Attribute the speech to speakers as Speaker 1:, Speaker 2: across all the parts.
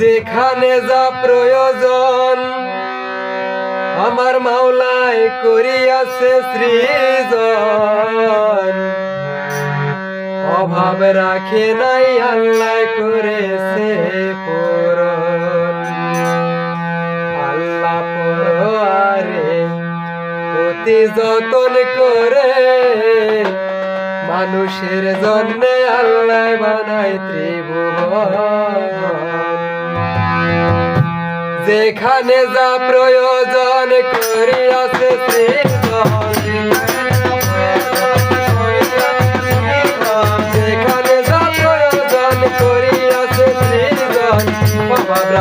Speaker 1: যেখানে যা প্রয়োজন, আমার মাওলাই করিয়াছে সৃজন। অভাব রাখে নাই, আল্লাহ করেছে আল্লাহ পরে অতি যতন করে, মানুষের জন্য আল্লাহ বানায় ত্রিভুবন। যেখানে যা প্রয়োজন করিয়াছে যেখানে যা প্রয়োজন করিয়াছে সৃজন। অভাব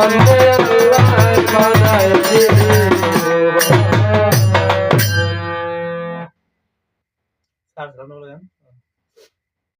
Speaker 1: মানুষের